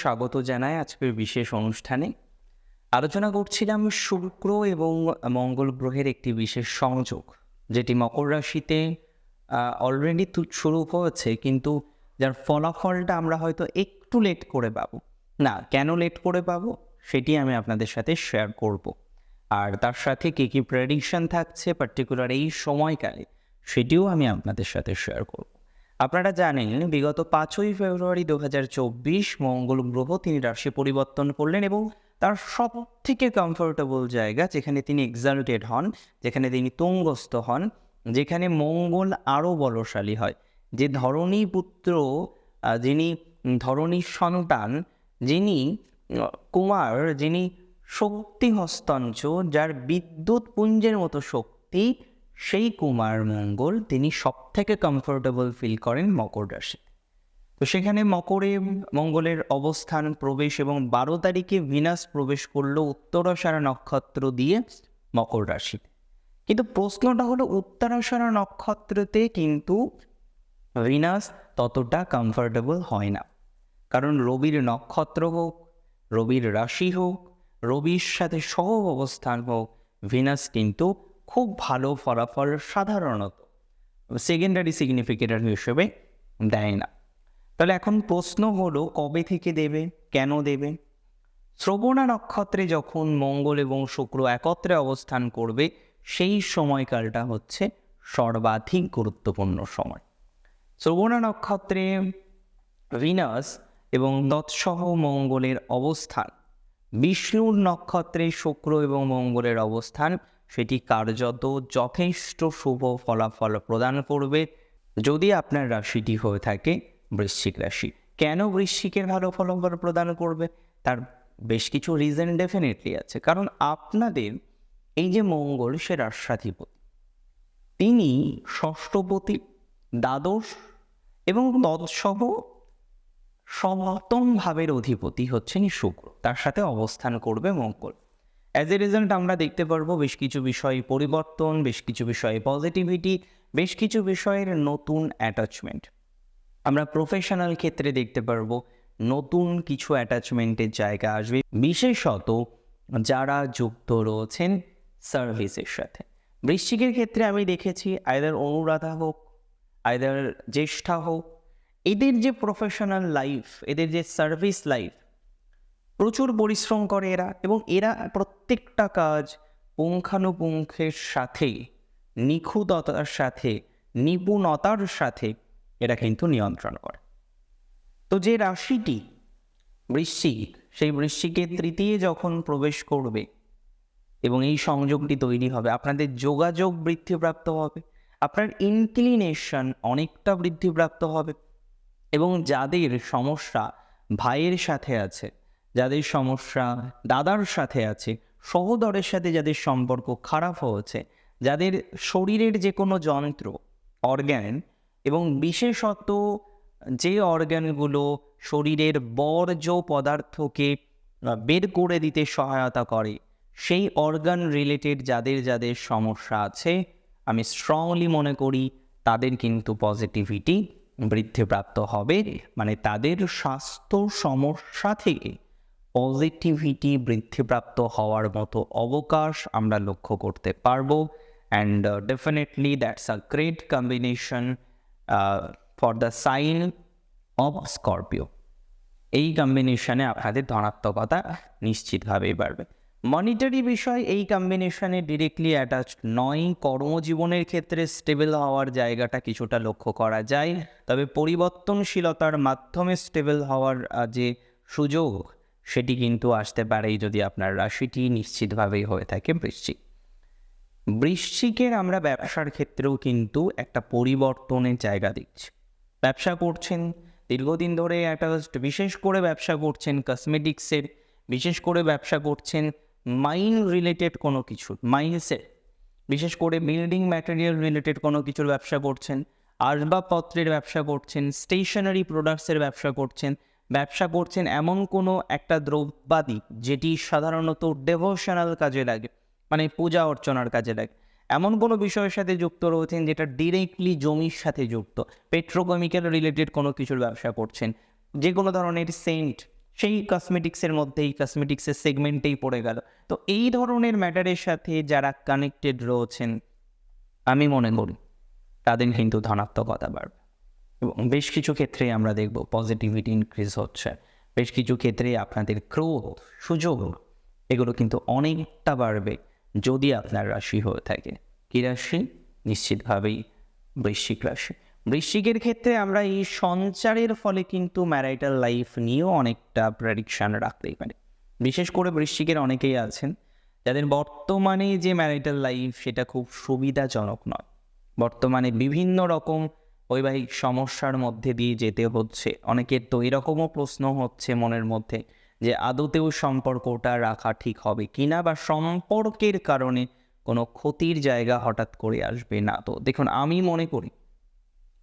স্বাগত জানাই আজকের বিশেষ অনুষ্ঠানে। আলোচনা করছিলাম শুক্র এবং মঙ্গল গ্রহের একটি বিশেষ সংযোগ, যেটি মকর রাশিতে অলরেডি শুরু হয়েছে, কিন্তু যার ফলাফলটা আমরা হয়তো একটু লেট করে পাবো। না, কেন লেট করে পাবো? সেটি আমি আপনাদের সাথে শেয়ার করব। আর তার সাথে কী কী প্রেডিকশন থাকছে পার্টিকুলার এই সময়কালে, সেটিও আমি আপনাদের সাথে শেয়ার করব। আপনারা জানেন, বিগত পাঁচই ফেব্রুয়ারি দু হাজার চব্বিশ মঙ্গল গ্রহ তিনি রাশি পরিবর্তন করলেন এবং তার সব থেকে কমফোর্টেবল জায়গা যেখানে তিনি এক্সাল্টেড হন, যেখানে তিনি তুঙ্গস্থ হন, যেখানে মঙ্গল আরও বলশালী হয়। যে ধরণী পুত্র যিনি ধরণীর সন্তান, যিনি কুমার, যিনি শক্তি হস্তাঞ্চ যার বিদ্যুৎ পুঞ্জের মতো শক্তি সেই কুমার মঙ্গল তিনি সব থেকে কমফোর্টেবল ফিল করেন মকর রাশি। তো সেখানে মকরে মঙ্গলের অবস্থান, প্রবেশ এবং বারো তারিখে ভিনাস প্রবেশ করল উত্তরাষাঢ়া নক্ষত্র দিয়ে মকর রাশি। কিন্তু প্রশ্নটা হলো উত্তরাষাঢ়া নক্ষত্রতে কিন্তু ভিনাস ততটা কমফোর্টেবল হয় না। কারণ রবির নক্ষত্র হোক, রবির রাশি হোক, রবির সাথে সহ অবস্থান হোক, ভিনাস কিন্তু খুব ভালো ফলাফল সাধারণত সেকেন্ডারি সিগনিফিকেটার হিসেবে দেয় না। তাহলে এখন প্রশ্ন হলো, কবে থেকে দেবে? কেন দেবে? শ্রবণা নক্ষত্রে যখন মঙ্গল এবং শুক্র একত্রে অবস্থান করবে, সেই সময়কালটা হচ্ছে সর্বাধিক গুরুত্বপূর্ণ সময়। শ্রবণা নক্ষত্রে ভিনাস এবং তৎসহ মঙ্গলের অবস্থান, বিষ্ণুর নক্ষত্রে শুক্র এবং মঙ্গলের অবস্থান সেটি কার্যত যথেষ্ট শুভ ফলাফল প্রদান করবে যদি আপনার রাশিটি হয়ে থাকে বৃশ্চিক রাশি। কেন বৃশ্চিকের ভালো ফলাফল প্রদান করবে? তার বেশ কিছু রিজন ডেফিনেটলি আছে। কারণ আপনাদের এই যে মঙ্গল, সে রাষ্ট্রাধিপতি। তিনি ষষ্ঠপতি, দ্বাদশ এবং তৎসহ সপ্তম ভাবের অধিপতি হচ্ছেন শুক্র। তার সাথে অবস্থান করবে মঙ্গল। অ্যাজ এ রেজাল্ট আমরা দেখতে পারব বেশ কিছু বিষয়ে পরিবর্তন, বেশ কিছু বিষয়ে পজিটিভিটি বেশ কিছু বিষয়ের নতুন অ্যাটাচমেন্ট আমরা প্রফেশনাল ক্ষেত্রে দেখতে পারব নতুন কিছু অ্যাটাচমেন্টের জায়গা আসবে, বিশেষত যারা যুক্ত রয়েছেন সার্ভিসের সাথে। বৃশ্চিকের ক্ষেত্রে আমি দেখেছি আয়দার অনুরাধা হোক আয়দার জ্যেষ্ঠা হোক, এদের যে প্রফেশনাল লাইফ এদের যে সার্ভিস লাইফ প্রচুর পরিশ্রম করে এরা এবং এরা প্রত্যেকটা কাজ পুঙ্খানুপুঙ্খের সাথে, নিখুঁততার সাথে, নিপুণতার সাথে এরা কিন্তু নিয়ন্ত্রণ করে। তো যে রাশিটি বৃশ্চিক, সেই বৃশ্চিকের তৃতীয় যখন প্রবেশ করবে এবং এই সংযোগটি তৈরি হবে, আপনাদের যোগাযোগ বৃদ্ধিপ্রাপ্ত হবে, আপনার ইনক্লিনেশন অনেকটা বৃদ্ধিপ্রাপ্ত হবে এবং যাদের সমস্যা ভাইয়ের সাথে আছে যাদের সমস্যা দাদার সাথে আছে, সহোদরের সাথে যাদের সম্পর্ক খারাপ হয়েছে, যাদের শরীরের যে কোনো যন্ত্র অর্গ্যান এবং বিশেষত যে অর্গ্যানগুলো শরীরের বর্জ্য পদার্থকে বের করে দিতে সহায়তা করে, সেই অর্গান রিলেটেড যাদের যাদের সমস্যা আছে, আমি স্ট্রংলি মনে করি তাদের কিন্তু পজিটিভিটি বৃদ্ধিপ্রাপ্ত হবে। মানে তাদের স্বাস্থ্য সমস্যা থেকে পজিটিভিটি বৃদ্ধিপ্রাপ্ত হওয়ার মতো অবকাশ আমরা লক্ষ্য করতে পারব। And definitely that's a great combination for the sign of Scorpio এই কম্বিনেশনে আপনাদের ধনাত্মকতা নিশ্চিতভাবেই বাড়বে। মনিটারি বিষয়, এই কম্বিনেশনে ডিরেক্টলি অ্যাটাচড নয়। কর্মজীবনের ক্ষেত্রে স্টেবল হওয়ার জায়গাটা কিছুটা লক্ষ্য করা যায়। তবে পরিবর্তনশীলতার মাধ্যমে স্টেবল হওয়ার যে সুযোগ সেটি কিন্তু আসতে পারে যদি আপনার রাশিটি নিশ্চিতভাবেই হয়ে থাকে বৃশ্চিক। বৃশ্চিকের আমরা ব্যবসার ক্ষেত্রেও কিন্তু একটা পরিবর্তনের জায়গা দিচ্ছি ব্যবসা করছেন, দীর্ঘদিন ধরে একটা বিশেষ করে ব্যবসা করছেন কসমেটিক্সের বিশেষ করে ব্যবসা করছেন মাইন রিলেটেড কোনো কিছু মাইন্সের বিশেষ করে বিল্ডিং ম্যাটেরিয়াল রিলেটেড কোনো কিছুর ব্যবসা করছেন, আসবাবপত্রের ব্যবসা করছেন স্টেশনারি প্রোডাক্টসের ব্যবসা করছেন ব্যবসা করছেন এমন কোনো একটা দ্রব্যাদি যেটি সাধারণত ডেভোশনাল কাজে লাগে মানে পূজা অর্চনার কাজে লাগে। এমন কোনো বিষয়ের সাথে যুক্ত রয়েছেন যেটা ডিরেক্টলি জমির সাথে যুক্ত পেট্রোকেমিক্যাল রিলেটেড কোনো কিছুর ব্যবসা করছেন, যে কোনো ধরনের সেন্ট সেই কসমেটিক্সের মধ্যেই কসমেটিক্সের সেগমেন্টেই পড়ে গেল। তো এই ধরনের ম্যাটারের সাথে যারা কানেক্টেড রয়েছেন, আমি মনে করি তাদের কিন্তু ধনাত্মকতা বাড়বে। এবং বেশ কিছু ক্ষেত্রে আমরা দেখব পজিটিভিটি ইনক্রিজ হচ্ছে। বেশ কিছু ক্ষেত্রে আপনাদের ক্রোধ সুযোগ এগুলো কিন্তু অনেকটা বাড়বে যদি আপনার রাশি হয়ে থাকে। কী রাশি? নিশ্চিতভাবেই বৃশ্চিক রাশি। বৃশ্চিকের ক্ষেত্রে আমরা এই সঞ্চারের ফলে কিন্তু ম্যারাইটাল লাইফ নিয়েও অনেকটা প্রেডিকশান রাখতেই পারি। বিশেষ করে বৃশ্চিকের অনেকেই আছেন যাদের বর্তমানে যে ম্যারিটাল লাইফ সেটা খুব সুবিধাজনক নয়। বর্তমানে বিভিন্ন রকম বৈবাহিক সমস্যার মধ্যে দিয়ে যেতে হচ্ছে। অনেকের তো এরকমও প্রশ্ন হচ্ছে মনের মধ্যে যে আদতেও সম্পর্কটা রাখা ঠিক হবে কিনা বা সম্পর্কের কারণে কোনো ক্ষতির জায়গা হঠাৎ করে আসবে না। তো দেখুন, আমি মনে করি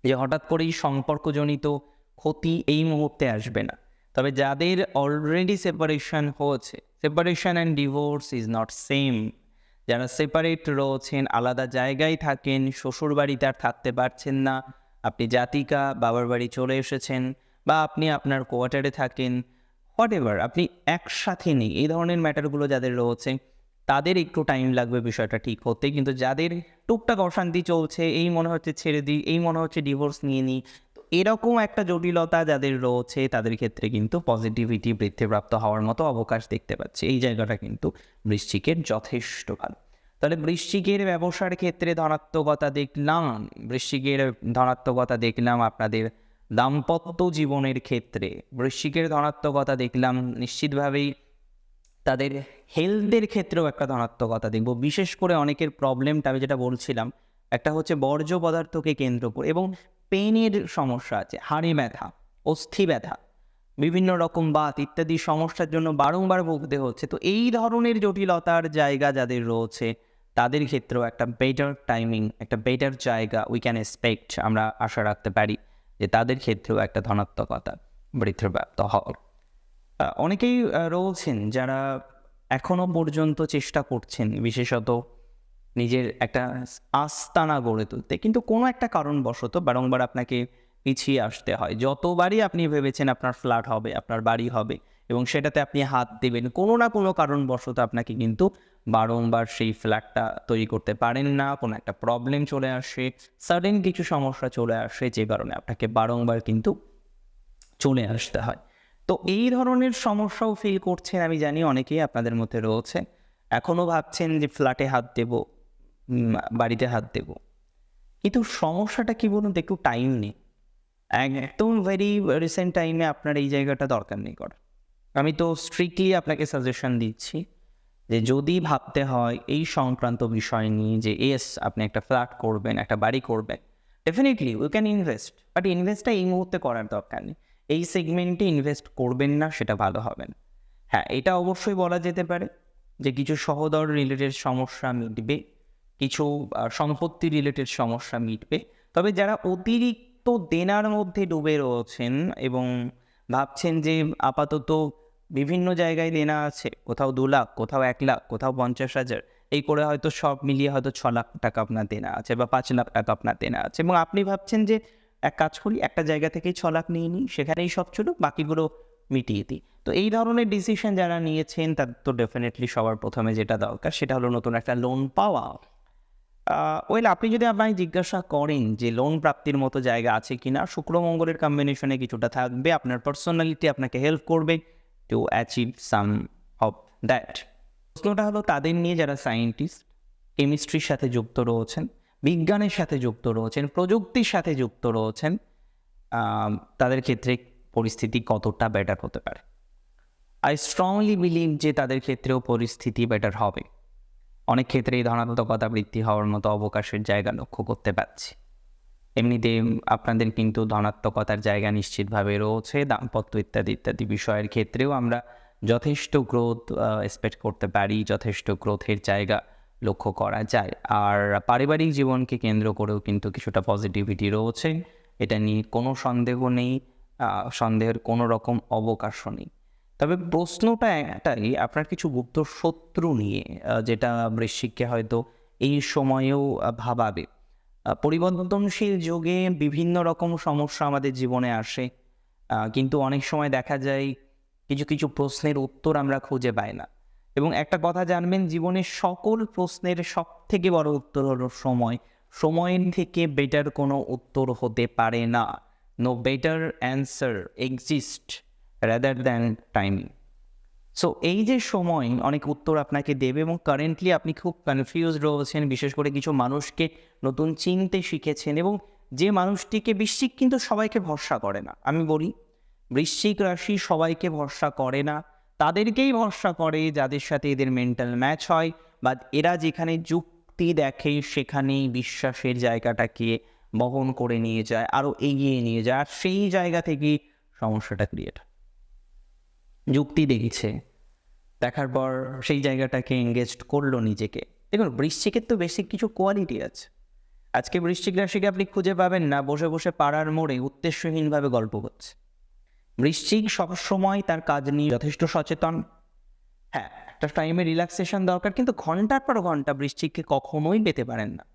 যে হঠাৎ করেই সম্পর্কজনিত ক্ষতি এই মুহূর্তে আসবে না। তবে যাদের অলরেডি সেপারেশন হয়েছে separation and divorce is not same যারা সেপারেট রয়েছেন, আলাদা জায়গায় থাকেন শ্বশুর বাড়িতে আর থাকতে পারছেন না আপনি জাতিকা, বাবার বাড়ি চলে এসেছেন বা আপনি আপনার কোয়ার্টারে থাকেন হোয়াট এভার আপনি একসাথে নেই। এই ধরনের ম্যাটারগুলো যাদের রয়েছে, তাদের একটু টাইম লাগবে বিষয়টা ঠিক হতে কিন্তু যাদের টুকটাক অশান্তি চলছে, এই মনে হচ্ছে ছেড়ে দিই, এই মনে হচ্ছে ডিভোর্স নিয়ে নিই, তো এরকম একটা জটিলতা যাদের রয়েছে, তাদের ক্ষেত্রে কিন্তু পজিটিভিটি বৃদ্ধিপ্রাপ্ত হওয়ার মতো অবকাশ দেখতে পাচ্ছি। এই জায়গাটা কিন্তু বৃশ্চিকের যথেষ্ট ভালো। তাহলে বৃশ্চিকের ব্যবসার ক্ষেত্রে ধনাত্মকতা দেখলাম, বৃশ্চিকের ধনাত্মকতা দেখলাম আপনাদের দাম্পত্য জীবনের ক্ষেত্রে। বৃশ্চিকের ধনাত্মকতা দেখলাম, নিশ্চিতভাবেই তাদের হেলথের ক্ষেত্রেও একটা ধনাত্মকতা দেখব। বিশেষ করে অনেকের প্রবলেমটা আমি যেটা বলছিলাম, একটা হচ্ছে বর্জ্য পদার্থকে কেন্দ্র করে এবং পেনের সমস্যা আছে, হাড়ে ব্যথা, অস্থি ব্যথা, বিভিন্ন রকম বাত ইত্যাদি সমস্যার জন্য বারংবার ভুগতে হচ্ছে। তো এই ধরনের জটিলতার জায়গা যাদের রয়েছে তাদের ক্ষেত্রেও একটা বেটার টাইমিং একটা বেটার জায়গা উই ক্যান এক্সপেক্ট আমরা আশা রাখতে পারি যে তাদের ক্ষেত্রেও একটা ধনাত্মকতা বৃদ্ধিপ্রাপ্ত আহ, অনেকেই রয়েছেন যারা এখনও পর্যন্ত চেষ্টা করছেন বিশেষত নিজের একটা আস্তানা গড়ে তুলতে। কিন্তু কোনো একটা কারণবশত বারংবার আপনাকে পিছিয়ে আসতে হয়। যতবারই আপনি ভেবেছেন আপনার ফ্ল্যাট হবে আপনার বাড়ি হবে এবং সেটাতে আপনি হাত দেবেন কোনো না কোনো কারণবশত আপনাকে কিন্তু বারংবার সেই ফ্ল্যাটটা তৈরি করতে পারেন না, কোনো একটা প্রবলেম চলে আসে সাডেন কিছু সমস্যা চলে আসে যে কারণে আপনাকে বারংবার কিন্তু চলে আসতে হয়। তো এই ধরনের সমস্যাও ফিল করছেন, আমি জানি অনেকেই আপনাদের মধ্যে রয়েছে। এখনও ভাবছেন যে ফ্ল্যাটে হাত দেব বাড়িতে হাত দেব। কিন্তু সমস্যাটা কী বলুন তো, একটু টাইম নেই একদম ভেরি রিসেন্ট টাইমে আপনার এই জায়গাটা দরকার নেই করার। আমি তো স্ট্রিক্টলি আপনাকে সাজেশন দিচ্ছি যে যদি ভাবতে হয় এই সংক্রান্ত বিষয় নিয়ে যে এস আপনি একটা ফ্ল্যাট করবেন, একটা বাড়ি করবেন। Definitely we can invest but ইনভেস্টটা এই মুহূর্তে করার দরকার নেই। এই সেগমেন্টে ইনভেস্ট করবেন না, সেটা ভালো হবে না। হ্যাঁ এটা অবশ্যই বলা যেতে পারে যে, কিছু সহদর রিলেটেড সমস্যা মিটবে, কিছু সম্পত্তি রিলেটেড সমস্যা মিটবে। তবে যারা অতিরিক্ত দেনার মধ্যে ডুবে রয়েছেন এবং ভাবছেন যে, আপাতত বিভিন্ন জায়গায় দেনা আছে। কোথাও দু লাখ, কোথাও এক লাখ, কোথাও পঞ্চাশ হাজার। এই করে হয়তো সব মিলিয়ে হয়তো ছ লাখ টাকা আপনার দেনা আছে বা পাঁচ লাখ টাকা আপনার দেনা আছে। এবং আপনি ভাবছেন যে এক কাজ করি, একটা জায়গা থেকেই ছ লাখ নিয়ে নিই, সেখানেই সব ছিল বাকিগুলো মিটিয়ে দিই। তো এই ধরনের ডিসিশন যারা নিয়েছেন তার তো ডেফিনেটলি সবার প্রথমে যেটা দরকার, সেটা হলো নতুন একটা লোন পাওয়া। ওয়েল আপনি যদি আপনাকে জিজ্ঞাসা করেন যে লোন প্রাপ্তির মতো জায়গা আছে কিনা, শুক্র মঙ্গলের কম্বিনেশনে কিছুটা থাকবে, আপনার পার্সোনালিটি আপনাকে হেল্প করবে। To achieve some of that প্রশ্নটা হলো তাদের নিয়ে যারা সায়েন্টিস্ট কেমিস্ট্রির সাথে যুক্ত রয়েছেন, বিজ্ঞানের সাথে যুক্ত রয়েছেন, প্রযুক্তির সাথে যুক্ত রয়েছেন তাদের ক্ষেত্রে পরিস্থিতি কতটা বেটার হতে পারে? আই স্ট্রংলি বিলিভ যে তাদের ক্ষেত্রেও পরিস্থিতি বেটার হবে। অনেক ক্ষেত্রে এই ধনাত্মকতা বৃদ্ধি হওয়ার মতো অবকাশের জায়গা লক্ষ্য করতে পারছি। এমনিতে আপনাদের কিন্তু ধনাত্মকতার জায়গা নিশ্চিতভাবে রয়েছে, দাম্পত্য ইত্যাদি ইত্যাদি বিষয়ের ক্ষেত্রেও আমরা যথেষ্ট গ্রোথ এক্সপেক্ট করতে পারি, যথেষ্ট গ্রোথের জায়গা লক্ষ্য করা যায়। আর পারিবারিক জীবনকে কেন্দ্র করেও কিন্তু কিছুটা পজিটিভিটি রয়েছে, এটা নিয়ে কোনো সন্দেহ নেই সন্দেহের কোনো রকম অবকাশও নেই। তবে প্রশ্নটা একটাই, আপনার কিছু গুপ্ত শত্রু নিয়ে যেটা বৃশ্চিককে হয়তো এই সময়েও ভাবাবে। পরিবর্তনশীল যুগে বিভিন্ন রকম সমস্যা আমাদের জীবনে আসে। কিন্তু অনেক সময় দেখা যায় কিছু কিছু প্রশ্নের উত্তর আমরা খুঁজে পাই না। এবং একটা কথা জানবেন জীবনের সকল প্রশ্নের সব থেকে বড় উত্তর হলো সময়। সময়ের থেকে বেটার কোনো উত্তর হতে পারে না। No better answer exist rather than timing so এই যে সময় অনেক উত্তর আপনাকে দেবে এবং কারেন্টলি আপনি খুব কনফিউজ রয়েছেন, বিশেষ করে কিছু মানুষকে নতুন চিনতে শিখেছেন এবং যে মানুষটিকে বৃশ্চিক কিন্তু সবাইকে ভরসা করে না। আমি বলি, বৃশ্চিক রাশি সবাইকে ভরসা করে না। তাদেরকেই ভরসা করে যাদের সাথে এদের মেন্টাল ম্যাচ হয় বা এরা যেখানে যুক্তি দেখে সেখানেই বিশ্বাসের জায়গাটাকে বহন করে নিয়ে যায় আরও এগিয়ে নিয়ে যায়, আর সেই জায়গা থেকেই সমস্যাটা ক্রিয়েট হয়। যুক্তি দেখছে দেখার পর সেই জায়গাটাকে এঙ্গেজড করল নিজেকে। দেখুন, বৃশ্চিকের তো বেশি কিছু কোয়ালিটি আছে। আজকে বৃশ্চিক রাশিকে আপনি খুঁজে পাবেন না, বসে বসে পাড়ার মোড়ে উদ্দেশ্যহীনভাবে গল্প করছে বৃশ্চিক সবসময় তার কাজ নিয়ে যথেষ্ট সচেতন। হ্যাঁ একটা টাইমে রিল্যাক্সেশন দরকার, কিন্তু ঘণ্টার পর ঘণ্টা বৃশ্চিককে কখনোই পেতে পারেন না।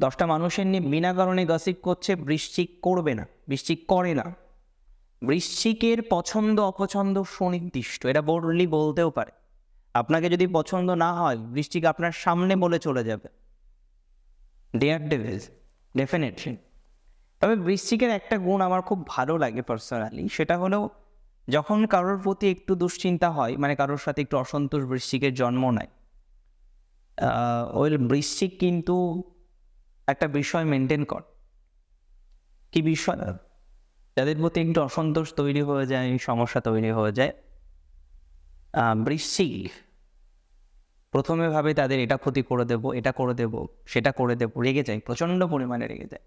দশটা মানুষের নিয়ে বিনা কারণে গসিপ করছে, বৃশ্চিক করবে না, বৃশ্চিক করে না। বৃশ্চিকের পছন্দ অপছন্দ সুনির্দিষ্ট। এটা বললি বলতেও পারে। আপনাকে যদি পছন্দ না হয়, বৃশ্চিক আপনার সামনে বলে চলে যাবে। ডেয়ার ডেভিস ডেফিনেটলি তবে বৃশ্চিকের একটা গুণ আমার খুব ভালো লাগে পার্সোনালি সেটা হলো যখন কারোর প্রতি একটু দুশ্চিন্তা হয় মানে কারোর সাথে একটু অসন্তোষ বৃশ্চিকের জন্ম নেয় ওই বৃশ্চিক কিন্তু একটা বিষয় মেনটেন কর। কি বিষয়? যাদের প্রতি একটু অসন্তোষ তৈরি হয়ে যায়, সমস্যা তৈরি হয়ে যায় বৃশ্চিক প্রথমে ভাবে তাদের এটা ক্ষতি করে দেব, এটা করে দেব, সেটা করে দেব, রেগে যায়, প্রচণ্ড পরিমাণে রেগে যায়।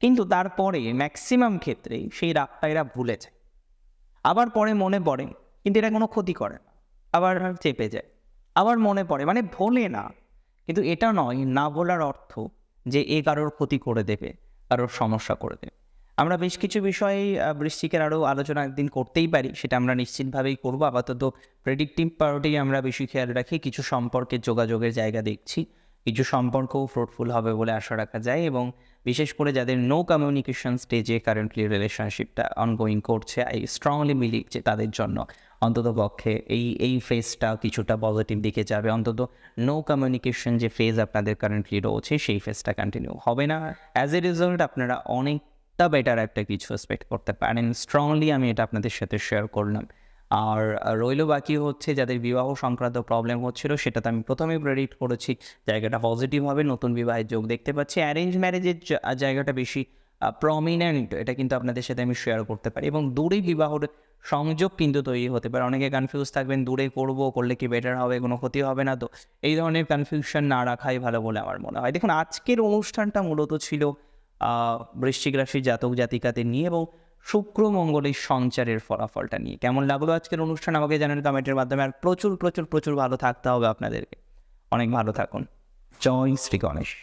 কিন্তু তারপরে ম্যাক্সিমাম ক্ষেত্রেই সেই রাগটা এরা ভুলে যায়। আবার পরে মনে পড়ে, কিন্তু এটা কোনো ক্ষতি করে না, আবার চেপে যায়। আবার মনে পড়ে মানে ভোলে না। কিন্তু এটা নয়, না বলার অর্থ যে এ কারোর ক্ষতি করে দেবে, কারোর সমস্যা করে দেবে। আমরা বেশ কিছু বিষয়ে বৃশ্চিকের আরও আলোচনা একদিন করতেই পারি, সেটা আমরা নিশ্চিতভাবেই করব। আপাতত প্রেডিক্টিভ পার্টেই আমরা বেশি খেয়াল রাখি, কিছু সম্পর্কের যোগাযোগের জায়গা দেখছি, কিছু সম্পর্কও ফ্রুটফুল হবে বলে আশা রাখা যায় এবং বিশেষ করে যাদের নো কমিউনিকেশন স্টেজে কারেন্টলি রিলেশনশিপটা অনগোয়িং করছে আই স্ট্রংলি বিলিভ যে তাদের জন্য অন্তত পক্ষে এই এই ফেজটা কিছুটা পজিটিভ দিকে যাবে। অন্তত নো কমিউনিকেশন যে ফেজ আপনাদের কারেন্টলি রয়েছে, সেই ফেজটা কন্টিনিউ হবে না। অ্যাজ এ রেজাল্ট আপনারা অনেকটা বেটার একটা কিছু এক্সপেক্ট করতে পারেন। স্ট্রংলি আমি এটা আপনাদের সাথে শেয়ার করলাম। আর রইল বাকি হচ্ছে যাদের বিবাহ সংক্রান্ত প্রবলেম হচ্ছিল সেটা তো আমি প্রথমেই প্রেডিক্ট করেছি, জায়গাটা পজিটিভ হবে, নতুন বিবাহের যোগ দেখতে পাচ্ছি। অ্যারেঞ্জ ম্যারেজের জায়গাটা বেশি প্রমিনেন্ট এটা কিন্তু আপনাদের সাথে আমি শেয়ার করতে পারি। এবং দূরে বিবাহর সংযোগ কিন্তু তৈরি হতে পারে। অনেকে কনফিউজ থাকবেন, দূরে করব, করলে কি বেটার হবে, কোনো ক্ষতি হবে না। তো এই ধরনের কনফিউশন না রাখাই ভালো বলে আমার মনে হয়। দেখুন, আজকের অনুষ্ঠানটা মূলত ছিল বৃশ্চিক রাশি জাতক জাতিকাদের নিয়ে এবং শুক্র মঙ্গলের সঞ্চারের ফলাফলটা নিয়ে। কেমন লাগল আজকের অনুষ্ঠান? আমাকে জানান কমেন্টের মাধ্যমে। আর প্রচুর প্রচুর প্রচুর ভালো থাকতে হবে আপনাদেরকে। অনেক ভালো থাকুন। জয় শ্রী গণেশ।